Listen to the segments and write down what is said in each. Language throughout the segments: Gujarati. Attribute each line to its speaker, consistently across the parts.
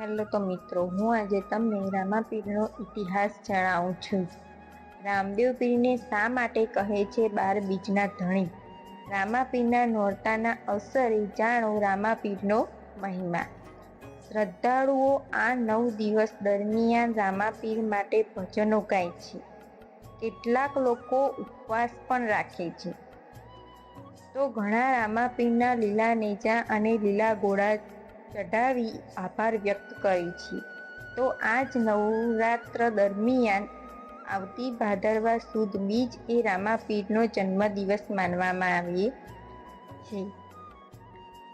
Speaker 1: હેલો તો મિત્રો, હું આજે તમને રામાપીરનો ઇતિહાસ જણાવું છું. રામદેવ પીરને શા માટે કહે છે બાર બીજના ધણી? રામાપીરના નોરતાના અવસરે જાણો રામાપીરનો મહિમા. શ્રદ્ધાળુઓ આ નવ દિવસ દરમિયાન રામાપીર માટે ભજનો ગાય છે. કેટલાક લોકો ઉપવાસ પણ રાખે છે. તો ઘણા રામાપીરના લીલા નેજા અને લીલા ગોળા ચઢાવી આભાર વ્યક્ત કરી છે. તો આજ નવરાત્ર દરમિયાન આવતી ભાદરવા સુદ બીજ એ રામાપીરનો જન્મદિવસ માનવામાં આવે છે.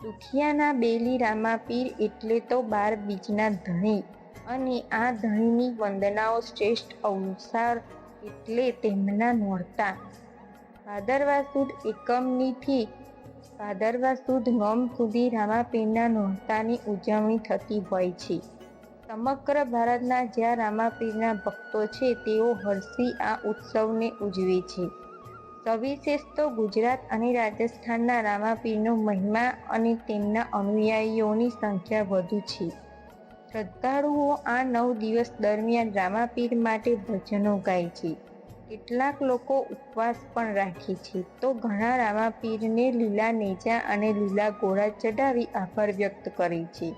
Speaker 1: દુખિયાના બેલી રામાપીર એટલે તો બાર બીજના ધણી અને આ ધણીની વંદનાઓ શ્રેષ્ઠ અવસાર એટલે તેમના નોરતા. ભાદરવા સુદ એકમનીથી ભાદરવા સુદ નોમ સુધી રામાપીરના નોરતાની ઉજવણી થતી હોય છે. સમગ્ર ભારતના જ્યાં રામાપીરના ભક્તો છે, તેઓ હર્ષી આ ઉત્સવને ઉજવે છે. સવિશેષ તો ગુજરાત અને રાજસ્થાનના રામાપીરનો મહિમા અને તેમના અનુયાયીઓની સંખ્યા વધુ છે. શ્રદ્ધાળુઓ આ નવ દિવસ દરમિયાન રામાપીર માટે ભજનો ગાય છે. કેટલાક લોકો ઉપવાસ પણ રાખે છે. તો ઘણા રામાપીરને લીલા નેજા અને લીલા ઘોડા ચડાવી આભાર વ્યક્ત કરે છે.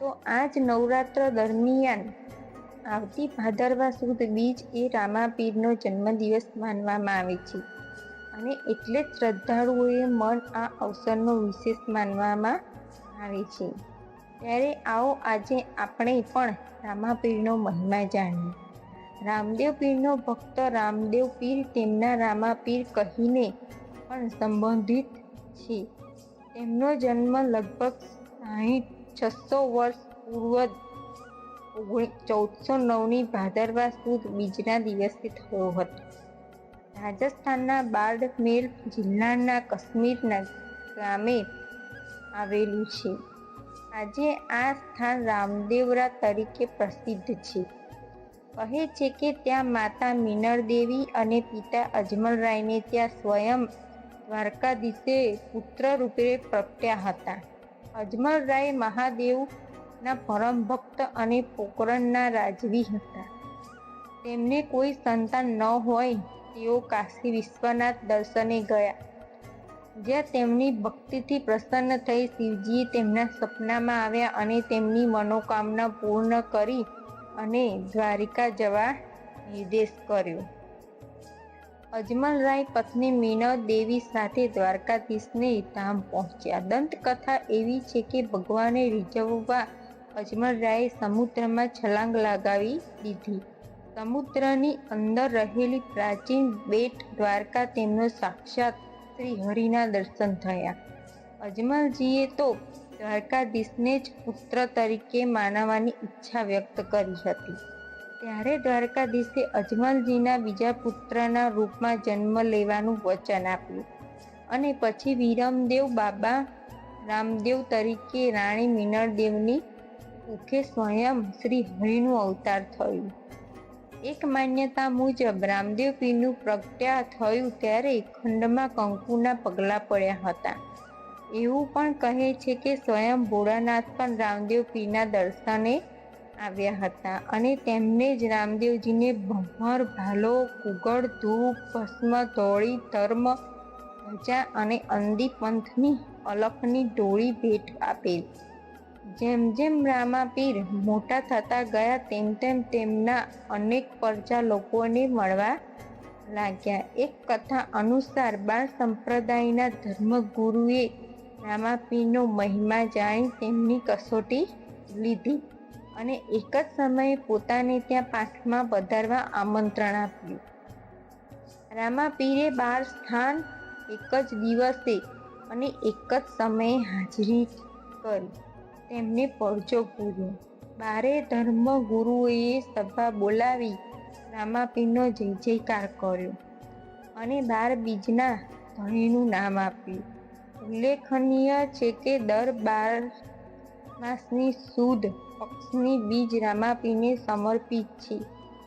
Speaker 1: તો આજ નવરાત્ર દરમિયાન આવતી ભાદરવા સુદ બીજ એ રામાપીરનો જન્મદિવસ માનવામાં આવે છે. અને એટલે જ શ્રદ્ધાળુઓએ મન આ અવસરનો વિશેષ માનવામાં આવે છે. ત્યારે આવો આજે આપણે પણ રામાપીરનો મહિમા જાણીએ. રામદેવ પીરનો ભક્ત રામદેવ પીર તેમના રામાપીર કહીને પણ સંબંધિત છે. તેમનો જન્મ લગભગ સાહીઠ છસો વર્ષ પૂર્વ ચૌદસો નવની ભાદરવા સુદ બીજના દિવસે થયો હતો. રાજસ્થાનના બાડમેર જિલ્લાના કાશ્મીરના ગામે આવેલું છે. આજે આ સ્થાન રામદેવરા તરીકે પ્રસિદ્ધ છે. કહે છે કે ત્યાં માતા મિનળ દેવી અને પિતા અજમલરાયને ત્યાં સ્વયં દ્વારકાધીશે પુત્ર રૂપે પ્રગટ્યા હતા. અજમલરાય મહાદેવના પરમ ભક્ત અને પોકરણના રાજવી હતા. તેમને કોઈ સંતાન ન હોય તેઓ કાશી વિશ્વનાથ દર્શને ગયા. જ્યાં તેમની ભક્તિથી પ્રસન્ન થઈ શિવજીએ તેમના સપનામાં આવ્યા અને તેમની મનોકામના પૂર્ણ કરી અને દ્વારિકા જવા નિર્દેશ કર્યો. અજમલરાય પત્ની મીનળ દેવી સાથે દ્વારકાધીશને ધામ પહોંચ્યા. દંતકથા એવી છે કે ભગવાને રીઝવવા અજમલરાયે સમુદ્રમાં છલાંગ લગાવી દીધી. સમુદ્રની અંદર રહેલી પ્રાચીન બેટ દ્વારકા તેમનો સાક્ષાત શ્રી હરિના દર્શન થયા. અજમલજીએ તો દ્વારકાધીશને જ પુત્ર તરીકે માનવાની ઈચ્છા વ્યક્ત કરી હતી. ત્યારે દ્વારકાધીશે અજમલજીના બીજા પુત્રના રૂપમાં જન્મ લેવાનું વચન આપ્યું અને પછી વિરમદેવ બાબા રામદેવ તરીકે રાણી મિનળદેવની મુખે સ્વયં શ્રી હરિનું અવતાર થયું. એક માન્યતા મુજબ રામદેવ પીનું પ્રગટ્યા થયું ત્યારે ખંડમાં કંકુના પગલાં પડ્યા હતા. એવું પણ કહે છે કે સ્વયં ભોળાનાથ પણ રામદેવ પીરના દર્શને આવ્યા હતા અને તેમને જ રામદેવજીને ભમર ભાલો કુગળ ધૂપ, ભસ્મ, ધોળી, ધર્મ, ધજા અને અંદી પંથની અલખની ડોળી ભેટ આપેલ. જેમ જેમ રામાપીર મોટા થતા ગયા તેમ તેમ તેમના અનેક પ્રજા લોકોને મળવા લાગ્યા. એક કથા અનુસાર બાળ સંપ્રદાયના ધર્મગુરુએ રામાપીરનો મહિમા જાણી તેમની કસોટી લીધી અને એક જ સમયે પોતાને ત્યાં પાઠમાં પધારવા આમંત્રણ આપ્યું. રામાપીરે બાર સ્થાન, એક જ દિવસે અને એક જ સમયે હાજરી કરી. તેમને પરચો પૂર્યો. બારે ધર્મગુરુઓએ સભા બોલાવી રામાપીરનો જય જયકાર કર્યો અને બાર બીજના ધણીનું નામ આપ્યું. ઉલ્લેખનીય છે કે દર બાર માસની સુદ પક્ષની બીજ રામાપીને સમર્પિત છે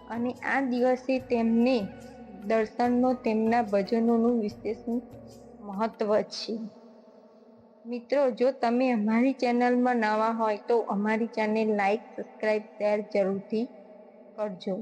Speaker 1: અને આ દિવસે તેમને દર્શનનો તેમના ભજનોનું વિશેષ મહત્વ છે. મિત્રો, જો તમે અમારી ચેનલમાં નવા હોય તો અમારી ચેનલ લાઈક, સબસ્ક્રાઈબ, શેર જરૂરથી કરજો.